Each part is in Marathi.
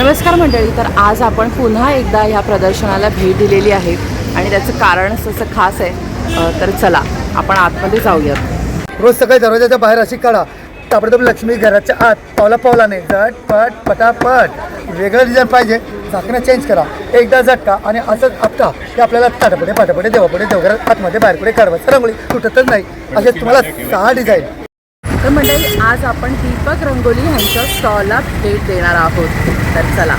नमस्कार मंडळी तर आज आपण पुन्हा एकदा ह्या प्रदर्शनाला भेट दिलेली आहे आणि त्याचं कारण तसं खास आहे. तर चला आपण आतमध्ये जाऊयात. रोज सकाळी दरवाजाच्या बाहेर अशी काढा. ताबडतोब लक्ष्मी घराच्या आत पावला पावलाने. झट पट पटापट. वेगळं डिझाईन पाहिजे. झाकणं चेंज करा. एकदा झटका आणि असंच आपटा. की आपल्याला ताटापडे पाटापडे देवापडे देवघरात आतमध्ये बाहेरकडे काढवायचं रंगोळी. तुटतच नाही. असे तुम्हाला सहा डिझाईन तर मंडळी आज आपण दीपक रंगोली ह्यांच्या स्टॉलला भेट देणार आहोत. तर चला.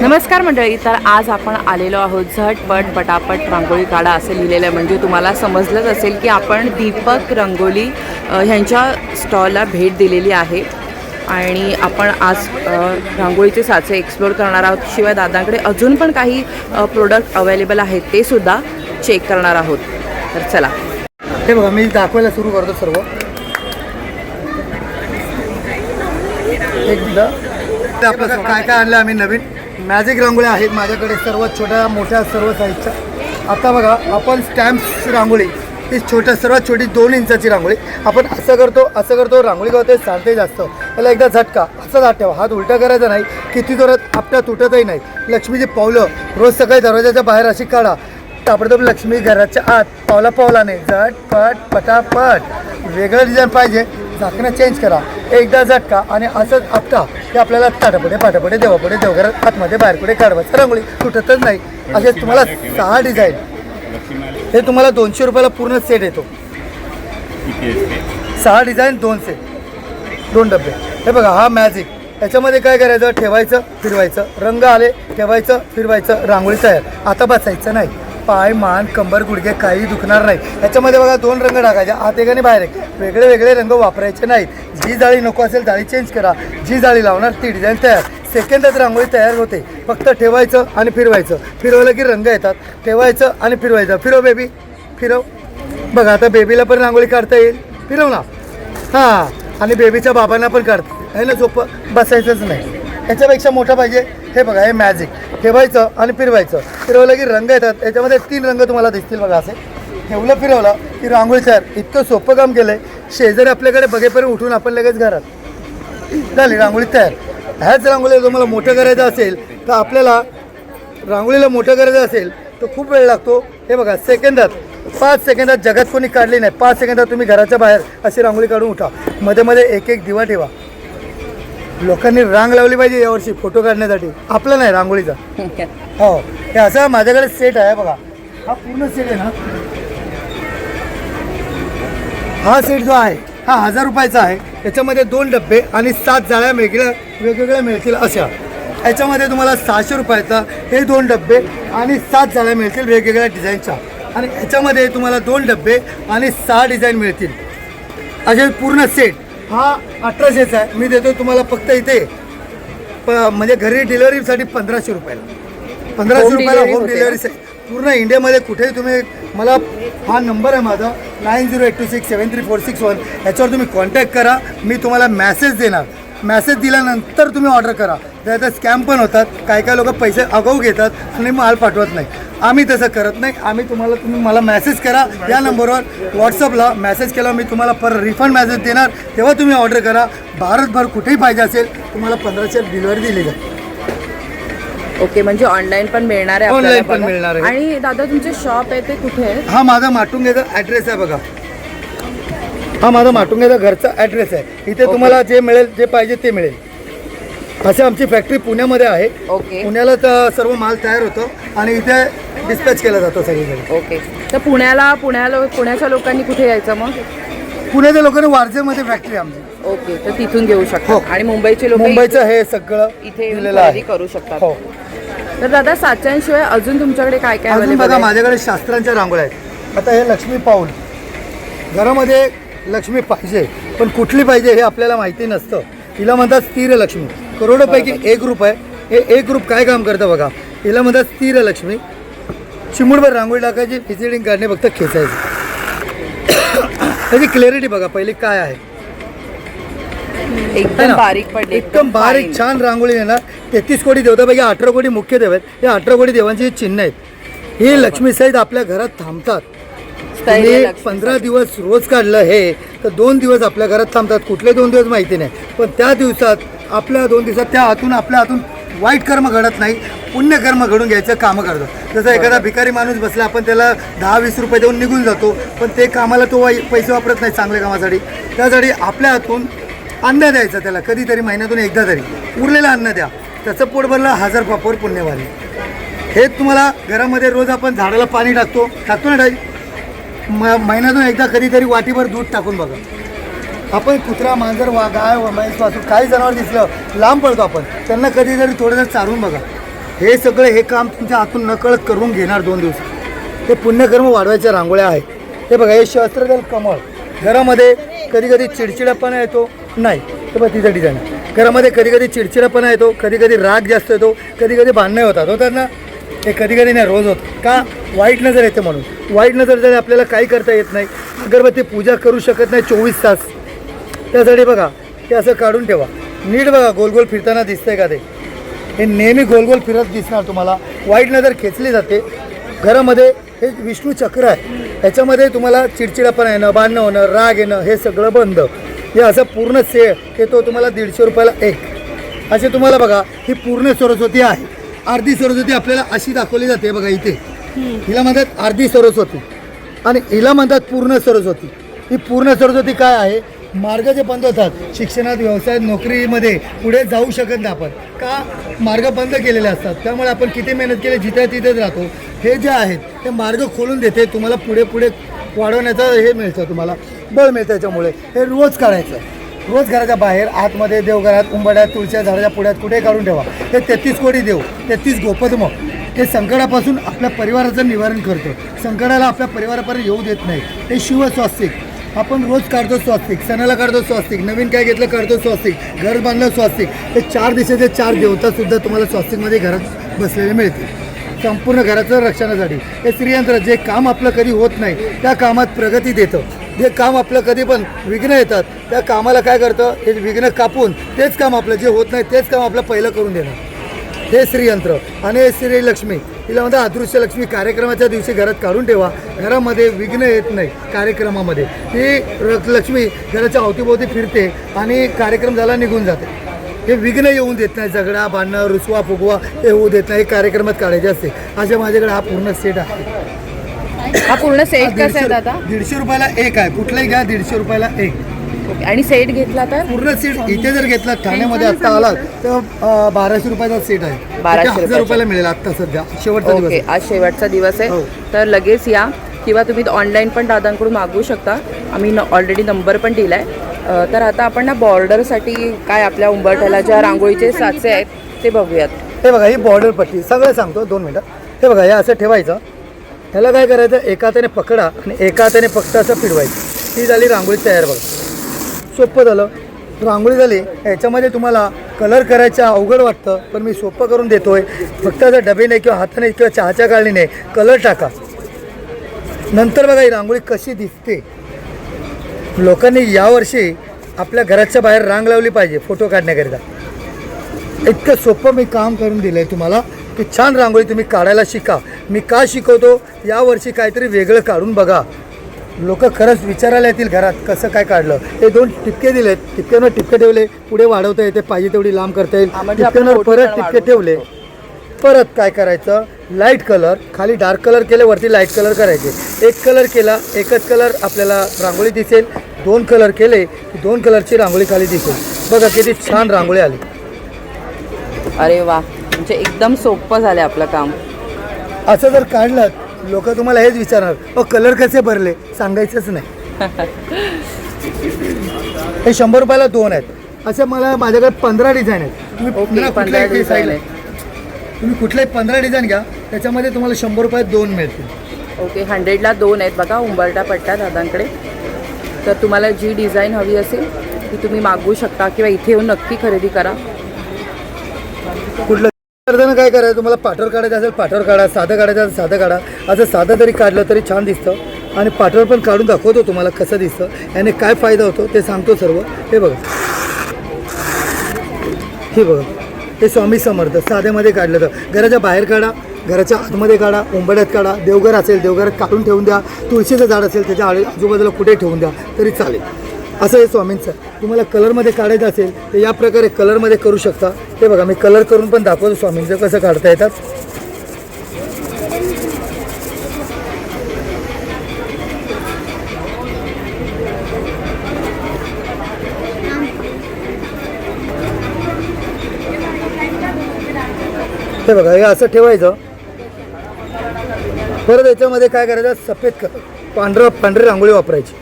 नमस्कार मंडळी तर आज आपण आलेलो आहोत झटपट पटापट रांगोळी काढा असे लिहिलेलं आहे. म्हणजे तुम्हाला समजलंच असेल की आपण दीपक रंगोली ह्यांच्या स्टॉलला भेट दिलेली आहे. आणि आपण आज रांगोळीचे साचे एक्सप्लोर करणार आहोत. शिवाय दादांकडे अजून पण काही प्रोडक्ट अवेलेबल आहेत ते सुद्धा चेक करणार आहोत. तर चला. हे बघा मी दाखवायला सुरू करतो सर्व. एकदा. आपलं काय काय आणलं आम्ही नवीन. मॅजिक रांगोळ्या आहेत माझ्याकडे सर्व छोट्या मोठ्या सर्व साईजच्या आता बघा आपण स्टॅम्प्स रांगोळी ही छोट्या सर्वात छोटी दोन इंचाची रांगोळी. आपण असं करतो असं करतो रांगोळी करते चालते जास्त. त्याला एकदा झटका असंच हात ठेवा. हात उलटा करायचा नाही किती जोरात आपटा तुटतही नाही. लक्ष्मीची पावलं रोज सकाळी दरवाजाच्या बाहेर अशी काढा. ताबडतोब लक्ष्मी घराच्या आत पावला पावलाने झटपट पटापट वेगळं डिझाईन पाहिजे. झाकणं चेंज करा. एकदा झटका आणि असंच आपटा की आपल्याला ताटापुढे पाटापडे देवापडे देवघरात आतमध्ये बाहेरपुढे काढवायचं. रांगोळी तुटतच नाही. असे तुम्हाला सहा डिझाईन हे तुम्हाला दोनशे रुपयाला पूर्ण सेट येतो. सहा डिझाईन दोन सेट दोन डबे. हे बघा हा मॅजिक याच्यामध्ये काय करायचं? ठेवायचं फिरवायचं. रंग आले ठेवायचं फिरवायचं. रांगोळी तयार. आता बसायचं नाही. पाय मान कंबर गुडघे काही दुखणार नाही. याच्यामध्ये बघा दोन रंग टाकायचे. आत एक आणि बाहेर एक. वेगळे वेगळे रंग वापरायचे नाहीत. जी जाळी नको असेल जाळी चेंज करा. जी जाळी लावणार ती डिझाईन तयार. सेकंदात रांगोळी तयार होते. फक्त ठेवायचं आणि फिरवायचं. फिरवलं की रंग येतात. ठेवायचं आणि फिरवायचं. फिरव बेबी फिरव. बघा आता बेबीला पण रांगोळी काढता येईल. फिरव ना. हां. आणि बेबीच्या बाबांना पण काढता येईल आहे ना झोप? बसायचंच नाही. याच्यापेक्षा मोठं पाहिजे. हे बघा हे मॅजिक ठेवायचं आणि फिरवायचं. फिरवलं की रंग येतात. याच्यामध्ये तीन रंग तुम्हाला दिसतील बघा असे. ठेवलं फिरवलं की रांगोळी तयार. इतकं सोपं काम केलं आहे शेजारी आपल्याकडे बघेपर्यंत उठून आपण लगेच घरात. झाली रांगोळी तयार. ह्याच रांगोळीला तुम्हाला मोठं करायचं असेल तर आपल्याला रांगोळीला मोठं करायचं असेल तर खूप वेळ लागतो. हे बघा सेकंदात पाच सेकंदात जगात कोणी काढली नाही. पाच सेकंदात तुम्ही घराच्या बाहेर अशी रांगोळी काढून उठा. मध्ये मध्ये एक एक दिवा ठेवा. लोकांनी रांग लावली पाहिजे यावर्षी फोटो काढण्यासाठी. आपलं नाही रांगोळीचा. हो हे असं माझ्याकडे सेट आहे बघा. हा पूर्ण सेट आहे ना? हा सेट जो आहे हा हजार रुपयाचा आहे. याच्यामध्ये दोन डब्बे आणि सात जाळ्या वेगळ्या वेगवेगळ्या मिळतील अशा. याच्यामध्ये तुम्हाला सहाशे रुपयाचा हे दोन डब्बे आणि सात जाळ्या मिळतील वेगवेगळ्या डिझाईनच्या. आणि याच्यामध्ये तुम्हाला दोन डब्बे आणि सहा डिझाईन मिळतील. असे पूर्ण सेट हा अठराशेचा आहे. मी देतो तुम्हाला फक्त इथे. प म्हणजे घरी डिलिव्हरीसाठी पंधराशे रुपयाला. पंधराशे रुपयाला होम डिलिव्हरी पूर्ण इंडियामध्ये कुठेही तुम्ही मला हा नंबर आहे माझा. Nine zero eight two six seven three four six one. याच्यावर तुम्ही कॉन्टॅक्ट करा. मी तुम्हाला मॅसेज देणार. मॅसेज दिल्यानंतर तुम्ही ऑर्डर करा. त्याचा स्कॅम पण होतात. काही काही लोक पैसे आगाऊ घेतात. आणि माल पाठवत नाही. आम्ही तसं करत नाही. आम्ही तुम्हाला तुम्ही मला मेसेज करा. या नंबरवर व्हॉट्सअपला मेसेज केला. मी तुम्हाला परत रिफंड मेसेज देणार. तेव्हा तुम्ही ऑर्डर करा. भारतभर कुठेही पाहिजे असेल तुम्हाला पंधराशे डिलिव्हरी दिली जाईल. ओके म्हणजे ऑनलाईन पण मिळणार आहे Online पण. मिळणार आहे. आणि दादा तुमचे शॉप आहे ते कुठे आहे? हा माझा माटुंग्याचा ॲड्रेस आहे बघा. हा माझा माटुंग्याचा घरचा ॲड्रेस आहे. इथे तुम्हाला जे मिळेल जे पाहिजे ते मिळेल. असे आमची फॅक्टरी पुण्यामध्ये आहे. ओके पुण्याला तर सर्व माल तयार होतो आणि इथे डिस्पॅच केला जातो सगळीकडे. ओके तर पुण्याला पुण्याला पुण्याच्या लोकांनी कुठे यायचं मग? पुण्याच्या लोकांनी वारजेमध्ये फॅक्टरी आमची. ओके तर तिथून घेऊ हो. शकतात आणि मुंबईचे लोक मुंबईचं हे सगळं इथे येऊन दिलेलं खरेदी आहे. करू शकतात. हो. तर दादा साच्यांशिवाय अजून तुमच्याकडे काय काय अजून available बघा आहे? माझ्याकडे शास्त्रांच्या रांगोळ्या आहेत. आता हे लक्ष्मी पाऊल. घरामध्ये लक्ष्मी पाहिजे पण कुठली पाहिजे हे आपल्याला माहिती नसतं. हिला म्हणतात स्थिर लक्ष्मी करोडोपैकी एक ग्रुप आहे. हे एक ग्रुप काय काम करतं बघा? हिला म्हणतात स्थिर लक्ष्मी चिमुडभर रांगोळी टाकायची फिजिडिंग काढणे फक्त खेचायची. त्याची क्लॅरिटी बघा पहिली काय आहे? एकदम? बारीक पडले एकदम बारीक. छान रांगोळी ना? तेहतीस कोटी देवतापैकी अठरा कोटी मुख्य देव आहेत. या अठरा कोटी देवांची चिन्ह आहेत. ही लक्ष्मी सहित आपल्या घरात थांबतात. तुम्ही पंधरा दिवस रोज काढलं हे तर दोन दिवस आपल्या घरात थांबतात. कुठले दोन दिवस माहिती नाही. पण त्या दिवसात आपल्या दोन दिवसात त्या हातून आपल्या हातून वाईट कर्म घडत नाही. पुण्यकर्म घडून घ्यायचं कामं करतो जसं एखादा भिकारी माणूस बसला आपण त्याला दहा वीस रुपये देऊन निघून जातो पण ते कामाला तो वाई पैसे वापरत नाही चांगल्या कामासाठी. त्यासाठी आपल्या हातून अन्न द्यायचं त्याला कधीतरी महिन्यातून एकदा तरी. उरलेलं अन्न द्या. त्याचं पोट भरलं हजार पापावर पुण्यवाली. हे तुम्हाला घरामध्ये रोज आपण झाडाला पाणी टाकतो. टाकतो ना डाई? म महिन्यातून एकदा कधीतरी वाटीभर दूध टाकून बघा. आपण कुत्रा मांजर वा गाय म्हैस वासू काही जनावर दिसलं लांब पडतो आपण. त्यांना कधीतरी थोडं जर चारून बघा. हे सगळं हे काम तुमच्या हातून नकळत करून घेणार दोन दिवस. हे पुण्यकर्म वाढवायच्या रांगोळ्या आहेत. हे बघा हे शस्त्रदल कमळ. घरामध्ये कधी कधी चिडचिडापणा येतो? नाही. हे बघा तिचं डिझाईन घरामध्ये कधी कधी चिडचिडापणा येतो? कधी कधी राग जास्त येतो? कधी कधी भांडणं होतात. होतात ना हे कधी कधी नाही रोज होत. का? वाईट नजर येते म्हणून. वाईट नजर जर आपल्याला काही करता येत नाही अगरबत्ती पूजा करू शकत नाही चोवीस तास. त्यासाठी बघा ते असं काढून ठेवा. नीट बघा गोल गोल फिरताना दिसतंय का ते? हे नेहमी गोल गोल फिरत दिसणार तुम्हाला. वाईट नजर खेचली जाते. घरामध्ये हे विष्णू चक्र आहे. ह्याच्यामध्ये तुम्हाला चिडचिडापणा येणं भांडणं होणं राग येणं हे सगळं बंद. हे असं पूर्ण से येतो तुम्हाला दीडशे रुपयाला एक. असे तुम्हाला बघा ही पूर्ण सरस्वती आहे. अर्धी सरस्वती आपल्याला अशी दाखवली जाते बघा इथे. हिला म्हणतात अर्धी सरस्वती आणि हिला म्हणतात पूर्ण सरस्वती ही पूर्ण सरस्वती काय आहे? मार्ग जे बंद होतात. शिक्षणात व्यवसायात नोकरीमध्ये पुढे जाऊ शकत नाही आपण. का? मार्ग बंद केलेले असतात. त्यामुळे आपण किती मेहनत केली जिथे तिथेच राहतो. हे जे आहेत ते मार्ग खोलून देते. तुम्हाला पुढे पुढे वाढवण्याचं हे मिळतं तुम्हाला. बळ मिळतं त्याच्यामुळे हे रोज काढायचं. रोज घराच्या बाहेर आतमध्ये देवघरात उंबड्यात तुळशीच्या झाडाच्या पुढ्यात कुठे काढून ठेवा. हे तेहतीस कोटी देव तेहतीस गोपद्म हे संकटापासून आपल्या परिवाराचं निवारण करतो. संकटाला आपल्या परिवारापर्यंत येऊ देत नाही. हे शिवस्वास्तिक आपण रोज काढतो स्वास्तिक. सणाला काढतो स्वास्तिक. नवीन काय घेतलं काढतो स्वास्तिक. घर बांधलं स्वास्तिक. हे चार दिशेचे चार देवतासुद्धा तुम्हाला स्वास्तिकमध्ये घरात बसलेले मिळतील. संपूर्ण घराचं रक्षणासाठी. हे स्त्रियंत्र जे काम आपलं कधी होत नाही त्या कामात प्रगती देतं. जे काम आपलं कधी पण विघ्न येतात. त्या कामाला काय करतं? हे विघ्न कापून तेच काम आपलं जे होत नाही तेच काम आपलं पहिलं करून देणं. हे श्रीयंत्र. आणि हे श्रीलक्ष्मी. तिला म्हणतात अदृश्य लक्ष्मी कार्यक्रमाच्या दिवशी घरात काढून ठेवा. घरामध्ये विघ्न येत नाही कार्यक्रमामध्ये. ती लक्ष्मी घराच्या अवतीभोवती फिरते आणि कार्यक्रम झाला निघून जाते. हे विघ्न येऊन देत नाही. झगडा भांडणं रुसवा फुगवा हे होऊ देत नाही. हे कार्यक्रमात काढायचे असते. अशा माझ्याकडे हा पूर्ण सेट आहे. हा पूर्ण हा सेट कसा आहे दादा? दीडशे रुपयाला एक आहे. कुठलाही घ्या दीडशे रुपयाला एक. ओके. आणि सेट घेतला तर? पूर्ण सीट इथे जर घेतला ठाण्यामध्ये आत्ता आला तर अं, बाराशे रुपयाचा सीट आहे. 1200 ते हजार रुपयाचा. रुपयाला मिळेल आत्ता सध्या. शेवटचा दिवस ओके. आज शेवटचा दिवस हो. आहे तर लगेच या. किंवा तुम्ही ऑनलाईन पण दादांकडून मागवू शकता. आम्ही ऑलरेडी नंबर पण दिला आहे तर आता आपण ना बॉर्डरसाठी काय आपल्या उंबरठ्याला ज्या रांगोळीचे साचे आहेत ते बघूयात. हे बघा ही बॉर्डर पट्टी. सगळं सांगतो दोन मिनटं. हे बघा हे असं ठेवायचं. ह्याला काय करायचं? एका हाताने पकडा आणि एका हाताने फक्त असं फिरवायचं. ती झाली रांगोळी तयार बघा. सोपं झालं. रांगोळी झाली याच्यामध्ये तुम्हाला कलर करायचं अवघड वाटतं पण मी सोपं करून देतोय. फक्त जर डबेने किंवा हाताने किंवा चहाच्या गाळणीने कलर टाका. नंतर बघा ही रांगोळी कशी दिसते. लोकांनी यावर्षी आपल्या घराच्या बाहेर रांग लावली पाहिजे फोटो काढण्याकरिता. इतकं सोपं मी काम करून दिलं आहे तुम्हाला. की छान रांगोळी तुम्ही काढायला शिका. मी का शिकवतो? यावर्षी काहीतरी वेगळं काढून बघा. लोक खरंच विचारायला येतील घरात कसं काय काढलं. हे दोन टिपके दिलेत. टिपक्यांवर टिपके ठेवले. पुढे वाढवता येते. पाहिजे तेवढी लांब करता येईल. म्हणजे फोटो परत टिपके ठेवले. परत काय करायचं? Light colour. खाली डार्क कलर केले वरती लाइट कलर करायचे. एक कलर केला एकच कलर आपल्याला रांगोळी दिसेल. दोन कलर केले की दोन कलरची रांगोळी खाली दिसेल. बघा किती छान रांगोळी आली. अरे वा. म्हणजे एकदम सोपं झालं आपलं काम. असं जर काढलं लोक तुम्हाला हेच विचारणार कलर कसे भरले? सांगायचंच नाही. हे शंभर रुपयाला दोन आहेत. असे मला माझ्याकडे पंधरा डिझाईन आहेत. तुम्ही ओके, मला 15 कुठल्याही design design- आहेत. तुम्ही कुठल्याही पंधरा डिझाईन घ्या त्याच्यामध्ये तुम्हाला शंभर रुपयात दोन मिळतील. ओके हंड्रेडला दोन आहेत बघा उंबरटा पट्ट्या दादांकडे. तर तुम्हाला जी डिझाईन हवी असेल ती तुम्ही मागवू शकता किंवा इथे येऊन नक्की खरेदी करा. कुठलं करताना काय करायचं? तुम्हाला पाठवर काढायचं असेल पाठवर काढा साधं काढायचं असेल साधं काढा. असं साधं जरी काढलं तरी छान दिसतं. आणि पाठवर पण काढून दाखवतो तुम्हाला कसं दिसतं याने काय फायदा होतो ते सांगतो सर्व. हे बघा. हे बघा. हे स्वामी समर्थ साध्यामध्ये काढलं तर. घराच्या बाहेर काढा घराच्या आतमध्ये काढा उंबड्यात काढा. देवघर असेल देवघरात काढून ठेवून द्या. तुळशीचं झाड असेल त्याच्या आजूबाजूला कुठे ठेवून द्या तरी चालेल. असं हे स्वामींचं. आहे. तुम्हाला कलरमध्ये काढायचं असेल तर या प्रकारे कलरमध्ये करू शकता. ते बघा मी कलर करून पण दाखवतो स्वामींचं कसं काढता येतात. हे बघा हे असं ठेवायचं. परत याच्यामध्ये काय करायचं? सफेद क पांढरं पांढरी रांगोळी वापरायची.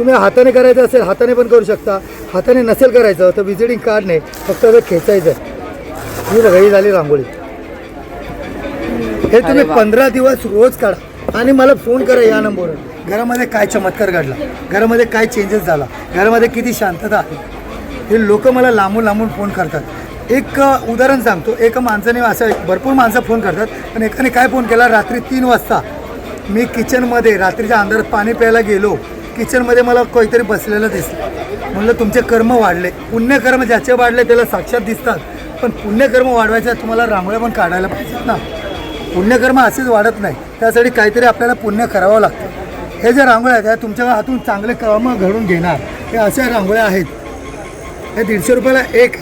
तुम्ही हाताने करायचं असेल हाताने पण करू शकता. हाताने नसेल करायचं तर विजिटिंग कार्डने फक्त असं खेचायचं. ही ही झाली रांगोळी. हे तुम्ही. पंधरा दिवस रोज काढा. आणि मला फोन करा या नंबरवर. घरामध्ये काय चमत्कार घडला? घरामध्ये काय चेंजेस झाला? घरामध्ये किती शांतता आहे? हे लोक मला लांबून लांबून फोन करतात. एक उदाहरण सांगतो. एक माणसाने असं भरपूर माणसं फोन करतात. पण एकाने काय फोन केला? रात्री तीन वाजता. मी किचनमध्ये रात्रीच्या अंधारात पाणी प्यायला गेलो. किचनमध्ये मला काहीतरी बसलेलं दिसलं. म्हणलं तुमचे कर्म वाढले. पुण्यकर्म ज्याचे वाढले त्याला साक्षात दिसतात. पण पुण्यकर्म वाढवायचं तुम्हाला रांगोळ्या पण काढायला पाहिजेत ना. पुण्यकर्म असेच वाढत नाही. त्यासाठी काहीतरी आपल्याला पुण्य करावं लागतं. हे ज्या रांगोळ्या आहेत तुमच्या हातून चांगले कर्म घडून घेणार. हे अशा रांगोळ्या आहेत. हे दीडशे रुपयाला एक.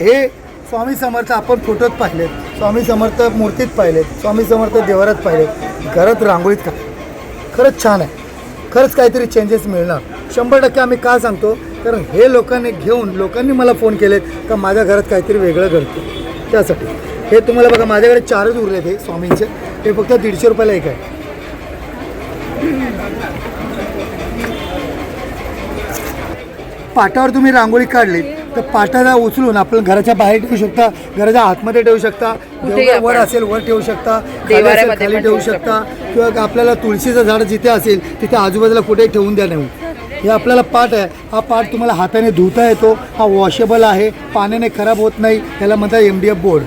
हे स्वामी समर्थ आपण फोटोत पाहिलेत. स्वामी समर्थ मूर्तीत पाहिलेत. स्वामी समर्थ देवारात पाहिलेत. घरात रांगोळीत का खरंच छान आहे. खरंच काहीतरी चेंजेस मिळणार. शंभर टक्के आम्ही का सांगतो? कारण हे लोकांनी घेऊन लोकांनी मला फोन केलेत का माझ्या घरात काहीतरी वेगळं घडतं त्यासाठी. हे तुम्हाला बघा माझ्याकडे चारच उरले हे स्वामींचे. हे फक्त दीडशे रुपयाला एक आहे. पाटावर तुम्ही रांगोळी काढली तर पाटाला उचलून आपण घराच्या बाहेर ठेवू शकता घराच्या आतमध्ये ठेवू शकता वर. असेल वर ठेवू शकता खाली असेल ठेवू शकता किंवा आपल्याला तुळशीचं झाड जिथे असेल तिथे आजूबाजूला कुठेही ठेवून द्या नाही हे आपल्याला पाट आहे हा पाट तुम्हाला हाताने धुता येतो हा वॉशेबल आहे पाण्याने खराब होत नाही त्याला म्हणतात M D F board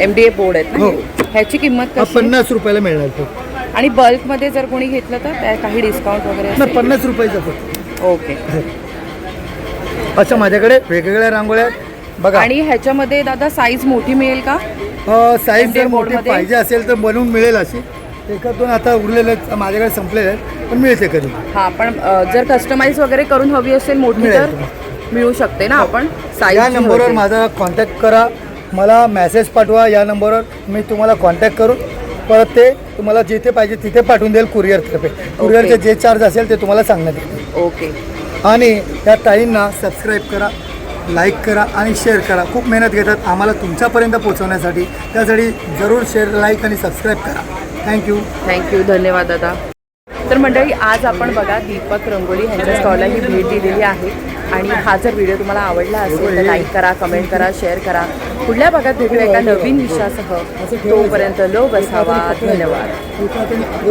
M D A board आहेत ना हो. हे? ह्याची किंमत हा आहे? पन्नास रुपयाला मिळणार तो आणि बल्कमध्ये जर कोणी घेतलं तर काही डिस्काउंट वगैरे? पन्नास रुपयाचा फक्त ओके अच्छा माझ्याकडे वेगवेगळ्या रांगोळ्या आहेत. बघा. आणि ह्याच्यामध्ये दादा साईज मोठी मिळेल का? साईज MDF जर मोठी? पाहिजे असेल तर बनवून मिळेल अशी. एका दोन आता उरलेले आहेत, माझ्याकडे संपलेले आहेत पण मिळते कधी. हा पण अ, जर कस्टमाइज वगैरे करून हवी असेल मोठी मिळेल तर. मिळू शकते ना आपण? या नंबरवर माझा कॉन्टॅक्ट करा. मला मेसेज पाठवा या नंबरवर. मी तुम्हाला कॉन्टॅक्ट करून परत ते तुम्हाला जिथे पाहिजे तिथे पाठवून देईल कुरिअरतर्फे कुरिअरचे जे चार्ज असेल ते तुम्हाला सांगण्यात येईल. ओके आणि या ताईंना सबस्क्राईब करा लाईक करा आणि शेअर करा. खूप मेहनत घेतात आम्हाला तुमच्यापर्यंत पोहोचवण्यासाठी. त्यासाठी जरूर शेअर लाईक आणि सबस्क्राईब करा. थँक्यू थँक्यू धन्यवाद दादा. तर मंडळी आज आपण बघा दीपक रंगोली यांच्या स्टॉलला ही भेट दिलेली आहे. आणि हा जर व्हिडिओ तुम्हाला आवडला असेल तर लाईक करा कमेंट करा शेअर करा. पुढल्या भागात भेटू एका नवीन विषयासह. तोपर्यंत लो बसावा. धन्यवाद.